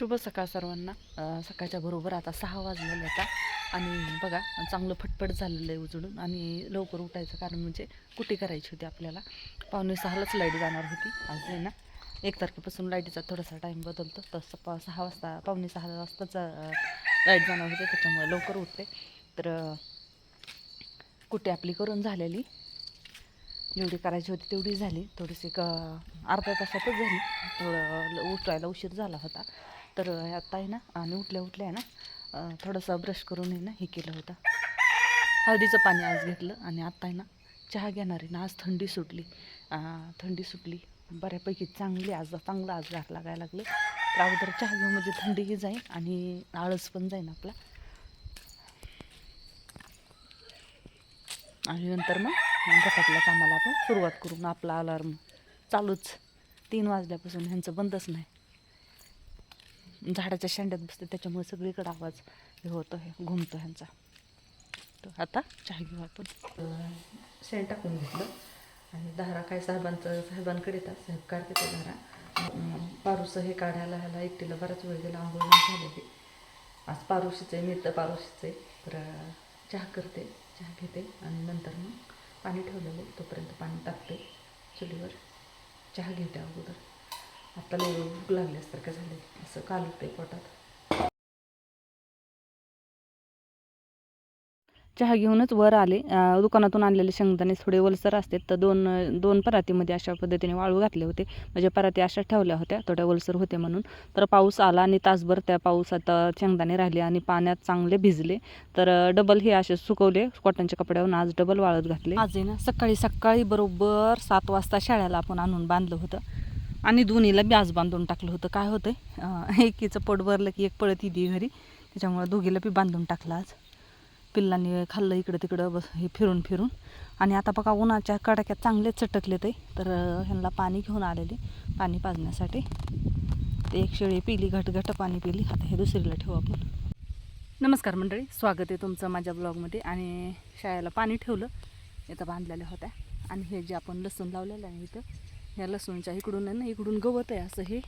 शुभ सकाळ सर्वांना. सकाळच्या बरोबर आता सहा वाजलेले आता. आणि बघा चांगलं फटफट झालेलं आहे उजळून. आणि लवकर उठायचं कारण म्हणजे कुठे करायची होती आपल्याला? पावणे सहालाच लाइट जाणार होती. आज आहे ना एक तारखेपासून लाईटीचा थोडासा टाईम बदलतो. तसं पा सहा वाजता पावणे सहा वाजताच लाइट जाणार होते. त्याच्यामुळे लवकर उठते. तर कुठे आपली करून झालेली जेवढी करायची होती तेवढी झाली. थोडीशी क अर्ध्या तासातच झाली. थोडं ल- उठवायला उशीर झाला होता. तर आत्ता आहे ना आणि उठल्या उठल्या आहे ना थोडंसं ब्रश करून आहे ना हे केलं होतं. हळदीचं पाणी आज घेतलं आणि आत्ता आहे ना चहा घेणार आहे ना आज थंडी सुटली. थंडी सुटली. बऱ्यापैकी चांगली आज चांगलं आज गार लागायला लागलं. तर अगोदर चहा घेऊ म्हणजे थंडीही जाईल आणि आळस पण जाईल आपला. आणि नंतर मग घटातल्या कामाला आपण सुरुवात करून आपला अलार्म चालूच. तीन वाजल्यापासून ह्यांचं बंदच नाही. झाडाच्या शेंड्यात बसते त्याच्यामुळे सगळीकडे आवाज हे होतो हे घुमतो ह्यांचा. तर आता चहा घेऊ आपण. शेण टाकून घेतलं. आणि धारा काय साहेबांचं साहेबांकडे येतात साहेब काढते ते धारा. पारुसं हे काढायला ह्याला एकटीला बराच वेळ गेला आंघोळ नाही झालेली आज पारुशीचं आहे मी तर पारुशीचं आहे. तर चहा करते चहा घेते आणि नंतर मग पाणी ठेवलेलं आहे तोपर्यंत पाणी टाकते चुलीवर. चहा घेते अगोदर. आता लई भूक लागल्यासारखं झाले? असं कालवते पोटात. चहा घेऊनच वर आले. दुकानातून आणलेले शेंगदाणे थोडे ओलसर असतात तर दोन दोन परातीमध्ये अशा पद्धतीने वाळू घातले होते. म्हणजे पराती अशा ठेवल्या होत्या थोड्या ओलसर होते म्हणून. तर पाऊस आला आणि तासभर त्या पावसात अं, शेंगदाणे राहिले आणि पाण्यात चांगले भिजले. तर डबल हे असे सुकवले कॉटनच्या कपड्यावरून. आज डबल वाळत घातले. आज ना सकाळी सकाळी बरोबर सात वाजता शाळेला आपण आणून बांधलं होतं. आणि दोन्हीला ब्याज बांधून टाकलं होतं. काय होतं अं, एकीचं पोट भरलं की एक पळत येते घरी. त्याच्यामुळे दोघीला बी बांधून टाकलं आज. पिल्लांनी खाल्लं इकडं तिकडं बस हे फिरून फिरून. आणि आता बघा उन्हाच्या कडाक्यात चांगले चटकले ते. तर ह्यांना पाणी घेऊन आलेले. पाणी पाजण्यासाठी. ते एक शेळी पिली घट घट पाणी पिली. आता हे दुसरीला ठेवू आपण. नमस्कार मंडळी. स्वागत आहे तुमचं माझ्या ब्लॉगमध्ये. आणि शाळेला पाणी ठेवलं. इथं बांधलेल्या होत्या. आणि हे जे आपण लसूण लावलेलं आहे इथं ह्या लसूणच्या इकडून आहे ना इकडून गवत आहे असं हे.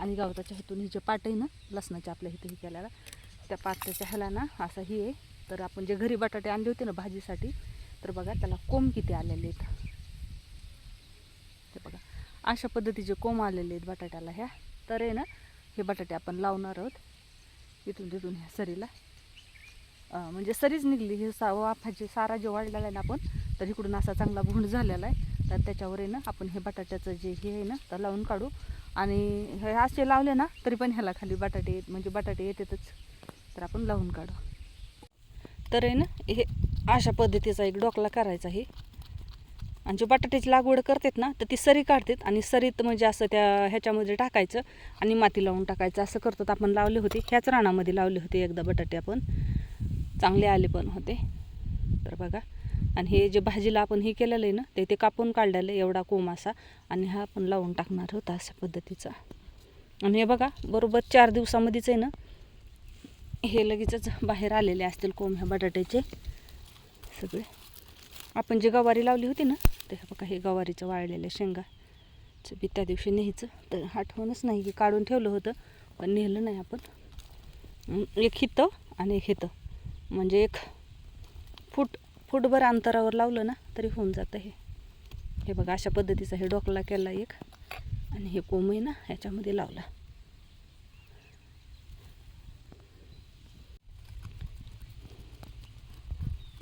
आणि गवताच्या हातून हे जे पाट आहे ना लसणाच्या आपल्या इथे हे केल्याला त्या पाट्याच्या ह्याला ना असं हे आहे. तर आपण जे घरी बटाटे आणले होते ना भाजीसाठी तर बघा त्याला कोंब किती आलेले आहेत. ते बघा अशा पद्धतीचे कोंब आलेले आहेत बटाट्याला ह्या. तर आहे ना हे बटाटे आपण लावणार आहोत. इथून तिथून ह्या सरीला. म्हणजे सरीच निघली. हे सा वाफाचे सारा जे वाढलेला आहे ना आपण तर इकडून असा चांगला भुंड झालेला आहे. तर त्याच्यावर आहे ना आपण हे बटाट्याचं जे हे आहे ना तर लावून काढू. आणि हे असे लावले ना तरी पण ह्याला खाली बटाटे येत म्हणजे बटाटे येतातच. तर आपण लावून काढू. तर आहे ना हे अशा पद्धतीचा एक डोकला करायचा आहे. आणि जे बटाट्याची लागवड करतात ना तर ती सरी काढतात. आणि सरीत म्हणजे असं त्या ह्याच्यामध्ये टाकायचं आणि माती लावून टाकायचं. असं करतात आपण लावले होते. ह्याच रानामध्ये लावले होते एकदा बटाटे आपण. चांगले आले पण होते. तर बघा. आणि हे जे भाजीला आपण हे केलेलं आहे ना ते ते कापून काढलेलं आहे एवढा कोम असा आणि हा आपण लावून टाकणार होता अशा पद्धतीचा. आणि हे बघा बरोबर चार दिवसामध्येच आहे ना हे लगेचच बाहेर आलेले असतील कोंब ह्या बटाट्याचे. सगळे. आपण जे गवारी लावली होती ना ते हे बघा हे गवारीचं वाळलेल्या शेंगा. बी त्या दिवशी न्यायचं. तर आठवणच नाही की काढून ठेवलं होतं पण नेलं नाही आपण. एक हितं आणि एक हितं. म्हणजे एक फूट फुटभर अंतरावर लावलं ना तरी होऊन जातं हे. हे बघा अशा पद्धतीचा हे डोकला केला एक. आणि हे कोंब आहे ना ह्याच्यामध्ये लावला.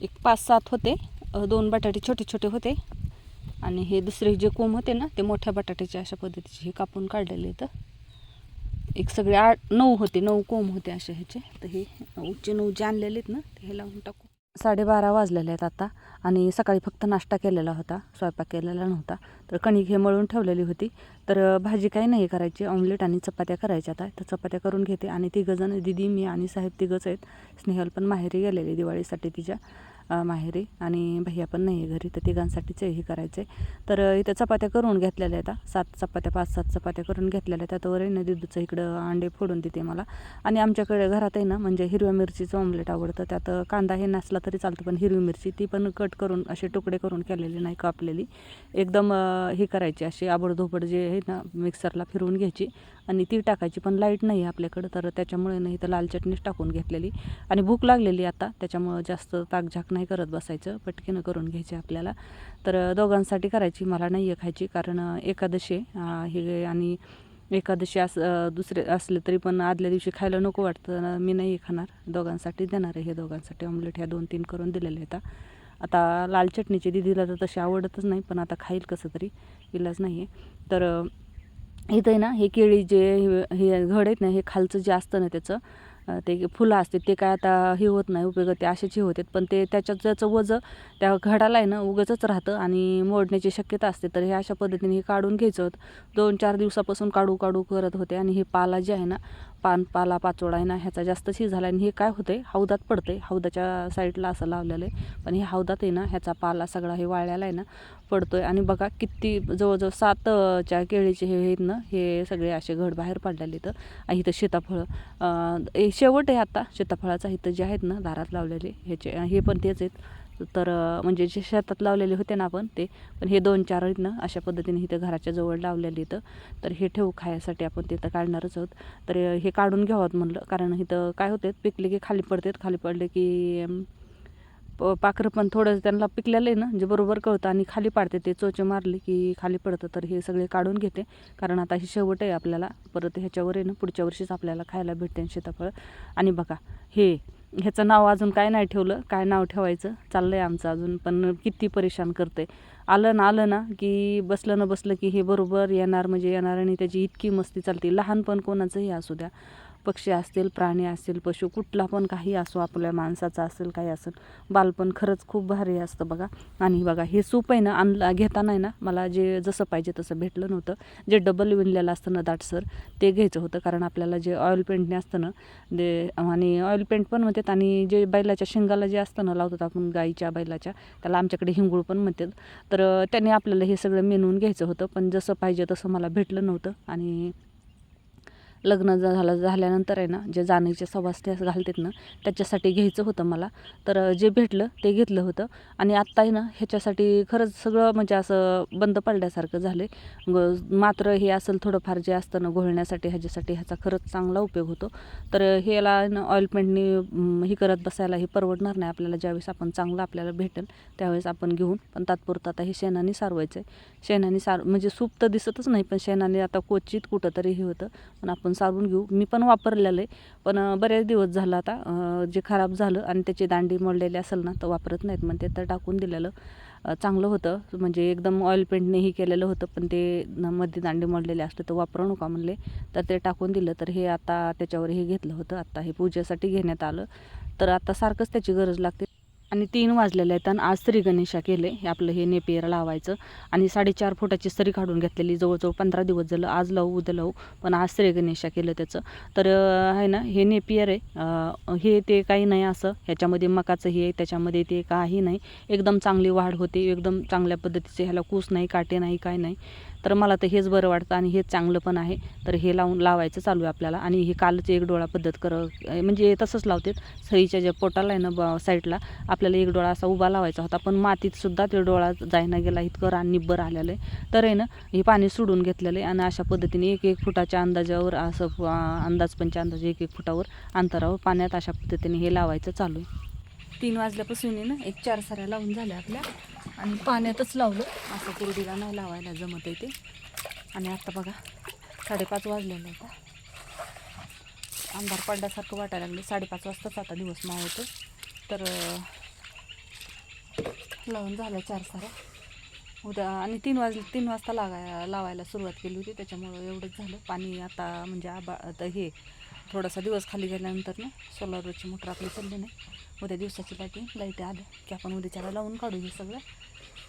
एक पाच सात होते दोन बटाटे छोटे छोटे होते. आणि हे दुसरे जे कोंब होते ना ते मोठ्या बटाट्याचे अशा पद्धतीचे हे कापून काढलेले तर एक सगळे आठ नऊ होते नऊ कोंब होते असे ह्याचे. तर हे उच्चे नऊ जे आणलेले आहेत ना ते हे लावून टाकू. साडेबारा वाजलेले आहेत आता आणि सकाळी फक्त नाश्ता केलेला होता स्वयंपाक केलेला नव्हता. तर कणिक हे मळून ठेवलेली होती. तर भाजी काही नाही करायची ऑमलेट आणि चपात्या करायच्या आता. तर चपात्या करून घेते आणि तिघंजण दिदी मी आणि साहेब तिघंच आहेत. स्नेहल पण माहेरी गेलेली दिवाळीसाठी तिच्या. माहेरी आणि भैया पण नाही आहे घरी तर तिघांसाठीच हे करायचं. आहे तर इथं चपात्या करून घेतलेल्या आहेत सात चपात्या पाच सात चपात्या करून घेतलेल्या आहेत. त्यावर ना दिदूचं इकडं अंडे फोडून देते मला. आणि आमच्याकडे घरात आहे ना म्हणजे हिरव्या मिरचीचं ऑमलेट आवडतं. त्यात कांदा हे नसला तरी चालतं पण हिरवी मिरची ती पण कट करून असे तुकडे करून केलेली नाही कापलेली एकदम हे करायची अशी आबडधोबड जे आहे ना मिक्सरला फिरवून घ्यायची. आणि ती टाकायची पण लाइट नाही आहे आपल्याकडं तर त्याच्यामुळे नाही तर लाल चटणीच टाकून घेतलेली. आणि भूक लागलेली आता त्याच्यामुळं जास्त ताकझाक नाही करत बसायचं पटकीनं करून घ्यायचे आपल्याला. तर दोघांसाठी करायची मला नाही आहे खायची कारण एकादशी हे आणि एकादशी अस दुसरे असले तरी पण आदल्या दिवशी खायला नको वाटतं मी नाही खाणार. दोघांसाठी देणार आहे हे दोघांसाठी. ऑमलेट ह्या दोन तीन करून दिलेले आहेत. आता लाल चटणीची दिदीला तर तशी आवडतच नाही पण आता खाईल कसं तरी इलाज नाही आहे तर इथं आहे ना हे केळी जे हे- हे घड आहेत ना हे खालचं जे असतं ना त्याचं ते फुलं असते ते काय आता हे होत नाही उपयोग ते असेच हे होतात पण ते त्याच्यात ज्याचं वजं त्या घडाला आहे ना उगचच राहतं आणि मोडण्याची शक्यता असते. तर हे अशा पद्धतीने हे काढून घ्यायचं. होतं दोन चार दिवसापासून काढू काढू करत होते आणि हे पाला जे आहे ना पान पाला पाचोळा आहे ना ह्याचा जास्त शी झाला आणि हे काय होतंय हौदात पडतंय. हौदाच्या साईडला असं लावलेलं आहे. पण हे हौदात आहे ना ह्याचा पाला सगळा हे वाळलेला आहे ना पडतो आहे आणि बघा किती जवळजवळ सातच्या केळीचे हे आहेत ना हे सगळे असे घड बाहेर पडलेले इथं आणि इथं सीताफळं शेवट आहे आता. सीताफळाचा इथं जे आहेत ना दारात लावलेले ह्याचे हे पण तेच आहेत. तर म्हणजे जे शेतात लावलेले होते ना आपण ते पण हे दोन चार आहेत ना अशा पद्धतीने इथं घराच्या जवळ लावलेले इथं तर हे ठेवू खायसाठी आपण तिथं काढणारच आहोत. तर हे काढून घ्यावं म्हणलं. कारण इथं काय होते पिकले की खाली पडतात. खाली पडले की प पाखरं पण थोडं त्यांना पिकलेलं आहे ना जे बरोबर कळतं. आणि खाली पाडते ते चोचे मारले की खाली पडतं तर हे सगळे काढून घेते. कारण आता ही शेवट आहे आपल्याला. परत ह्याच्यावर आहे ना पुढच्या वर्षीच आपल्याला खायला भेटते सीताफळ. आणि बघा हे ह्याचं नाव अजून काय नाही ठेवलं. काय नाव ठेवायचं? चाललं आहे आमचं अजून पण किती परेशान करते आलं ना आलं ना की बसलं ना बसलं की हे बरोबर येणार म्हणजे येणार आणि त्याची इतकी मस्ती चालते. लहानपण कोणाचंही असू द्या. पक्षी असतील प्राणी असतील पशु कुठला पण काही असो आपल्या माणसाचा असेल काही असेल बालपण खरंच खूप भारी असतं बघा. आणि बघा हे सूप आहे ना आणला घेताना आहे ना मला जे जसं पाहिजे तसं भेटलं नव्हतं. जे डबल विणलेलं असतं ना दाटसर ते घ्यायचं होतं. कारण आपल्याला जे ऑइल पेंटने असतं ना ते आणि ऑइल पेंट पण म्हणतात आणि जे बैलाच्या शेंगाला जे असतं ना लावतात आपण गाईच्या बैलाच्या त्याला आमच्याकडे हिंगूळ पण म्हणतात. तर त्याने आपल्याला हे सगळं मेनवून घ्यायचं होतं. पण जसं पाहिजे तसं मला भेटलं नव्हतं. आणि लग्न झालं झाल्यानंतर आहे ना जे जाणीचे सवासते घालतात ना त्याच्यासाठी घ्यायचं होतं मला. तर जे भेटलं ते घेतलं होतं. आणि आत्ता आहे ना ह्याच्यासाठी खरंच सगळं म्हणजे असं बंद पडल्यासारखं झालं आहे मात्र हे असेल थोडंफार जे असतं ना घोळण्यासाठी ह्याच्यासाठी ह्याचा खरंच चांगला उपयोग होतो. तर ह्याला ना ऑइल पेंटनी ही करत बसायला हे परवडणार नाही. आपल्याला ज्यावेळेस आपण चांगलं आपल्याला भेटेल त्यावेळेस आपण घेऊन. पण तात्पुरतं आता हे शेणाने सारवायचं आहे शेणाने सार म्हणजे सूप तर दिसतच नाही पण शेणाने आता क्वचित कुठंतरी हे होतं. पण आपण सारून घेऊ. मी पण वापरलेलं आहे. पण बरेच दिवस झालं आता जे खराब झालं आणि त्याची दांडी मोडलेली असेल ना तर वापरत नाहीत. म्हणते तर टाकून दिलेलं चांगलं होतं. म्हणजे एकदम ऑइल पेंटने हे केलेलं होतं पण ते मध्ये दांडी मोडलेले असते तर वापरू नका म्हणले. तर ते टाकून दिलं. तर हे आता त्याच्यावर हे घेतलं होतं. आत्ता हे पूजेसाठी घेण्यात आलं. तर आता सारखंच त्याची गरज लागते. आणि तीन वाजलेले आहेत आणि आज स्त्री गणेशा केले हे आपलं हे नेपियर लावायचं. आणि साडेचार फुटाची सरी काढून घेतलेली जवळजवळ पंधरा दिवस झालं आज लावू उद्या लावू पण आज स्त्री गणेशा केलं त्याचं. तर आहे ना हे नेपियर आहे. हे ते काही नाही असं. ह्याच्यामध्ये मकाचं हे आहे, त्याच्यामध्ये ते काही नाही. एकदम चांगली वाढ होते एकदम चांगल्या पद्धतीचे ह्याला कूस नाही काटे नाही काय नाही. तर मला तर हेच बरं वाटतं आणि हेच चांगलं पण आहे. तर हे लावून लावायचं चालू आहे आपल्याला. आणि हे कालच एक डोळा पद्धत कर म्हणजे तसंच लावतात. सईच्या ज्या पोटाला आहे ना ब साईडला आपल्याला एक डोळा असा उभा लावायचा होता. पण मातीतसुद्धा ते डोळा जायना गेला इतकं रान निब्बर आलेलं आहे. तर आहे ना हे पाणी सोडून घेतलेलं आहे आणि अशा पद्धतीने एक एक फुटाच्या अंदाजावर असं अंदाज पंच अंदाज एक एक फुटावर अंतरावर पाण्यात अशा पद्धतीने हे लावायचं चालू आहे. तीन वाजल्यापासून आहे ना एक चार साऱ्या लावून झाल्या आपल्या. आणि पाण्यातच लावलं. असं कुरडीला नाही लावायला जमत आहे ते. आणि आता बघा साडेपाच वाजलेलं आहे आता. अंधार पडल्यासारखं वाटायला लागलं साडेपाच वाजताच आता दिवस मावतो तर लावून झालं चार साऱ्या उद्या आणि तीन वाज तीन वाजता लागाय लावायला सुरुवात केली होती. त्याच्यामुळं एवढंच झालं. पाणी आता म्हणजे आबा आता हे थोडासा दिवस खाली गेल्यानंतर ना सोलारची मोटर आपली चालली नाही. उद्या दिवसाची लाईटिंग लाइट आलं की आपण उद्याच्याला लावून काढू हे सगळं.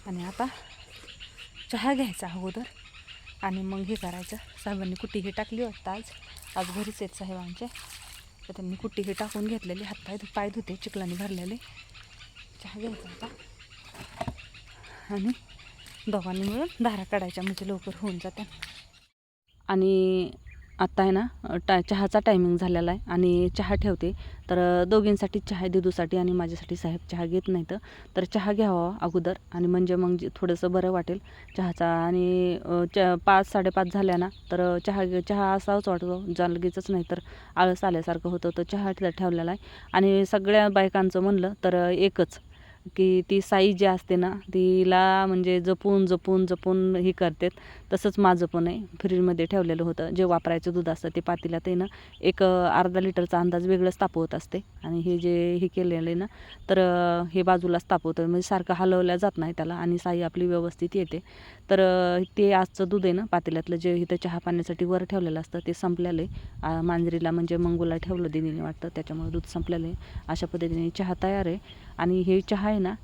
आणि आता चहा घ्यायचा अगोदर आणि मग हे करायचं. साहेबांनी कुट्टी हे टाकली वाटतं आज. आज घरीच आहेत साहेब आमचे. तर त्यांनी कुट्टी हे टाकून घेतलेली. हातपाय धु- पाय धुते चिखलाने भरलेले. चहा घ्यायचा आता. आणि दोघांनी मिळून धारा काढायच्या म्हणजे लवकर होऊन जात्या. आणि आत्ता आहे ना टा चहाचा टायमिंग झालेला आहे आणि चहा ठेवते. तर दोघींसाठी चहा आहे दिदूसाठी आणि माझ्यासाठी साहेब चहा घेत नाहीत. तर चहा घ्यावा अगोदर आणि म्हणजे मग जे थोडंसं बरं वाटेल चहाचा. आणि च पाच साडेपाच झाल्या ना तर चहा घे- चहा असाच वाटतो. जा लगेचच नाही तर आळस आल्यासारखं होतं. तर चहा ठे- ठेवलेला आहे. आणि सगळ्या बायकांचं म्हणलं तर एकच. की ती साई जी असते ना तिला म्हणजे जपून जपून जपून हे करतात. तसंच माझं पण आहे. फ्रीजमध्ये ठेवलेलं होतं. जे वापरायचं दूध असतं ते पातेल्यात ते ना. एक अर्धा लिटरचा अंदाज वेगळंच तापवत असते. आणि हे जे हे केलेलं आहे ना तर हे बाजूलाच तापवतं म्हणजे सारखं हलवल्या जात नाही त्याला आणि साई आपली व्यवस्थित येते. तर ते आजचं दूध आहे ना पातेल्यातलं जे इथं चहा पाण्यासाठी वर ठेवलेलं असतं ते संपलेलं आहे. मांजरीला म्हणजे मंगूला ठेवलं दिदीने वाटतं त्याच्यामुळे दूध संपलेलं आहे. अशा पद्धतीने चहा तयार आहे. आणि हे चहा आहे ना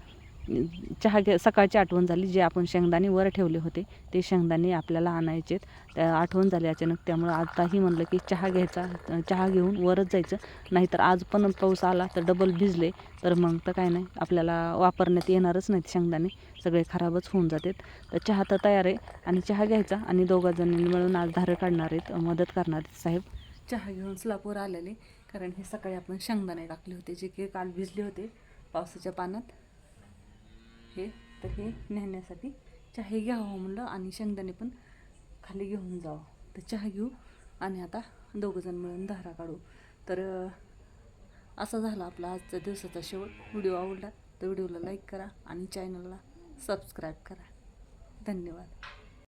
चहा घे सकाळची आठवण झाली जे आपण शेंगदाणे वर ठेवले होते. ते शेंगदाणे आपल्याला आणायचे त्या आठवण झाली अचानक. त्यामुळं आताही म्हणलं की चहा घ्यायचा चहा घेऊन वरच जायचं. नाहीतर आज पण पाऊस आला तर डबल भिजले. तर मग तर काय नाही आपल्याला वापरण्यात येणारच नाहीत शेंगदाणे. सगळे खराबच होऊन जातात. तर चहा तर तयार आहे आणि चहा घ्यायचा आणि दोघा जणांनी मिळून आज धारं काढणार आहेत मदत करणार आहेत साहेब. चहा घेऊन स्लापूर आलेले. कारण हे सकाळी आपण शेंगदाणे टाकले होते जे की काल भिजले होते. पावसाच्या पाण्यात हे तर हे नेण्यासाठी चहा घ्यावं म्हणलं आणि शेंगदाणे पण खाली घेऊन जावं. तर चहा घेऊ आणि आता दोघंजण मिळून धारा काढू. तर असा झाला आपला आजचा दिवसाचा शेवट. व्हिडिओ आवडला तर व्हिडिओला लाईक करा आणि चॅनलला सबस्क्राईब करा. धन्यवाद.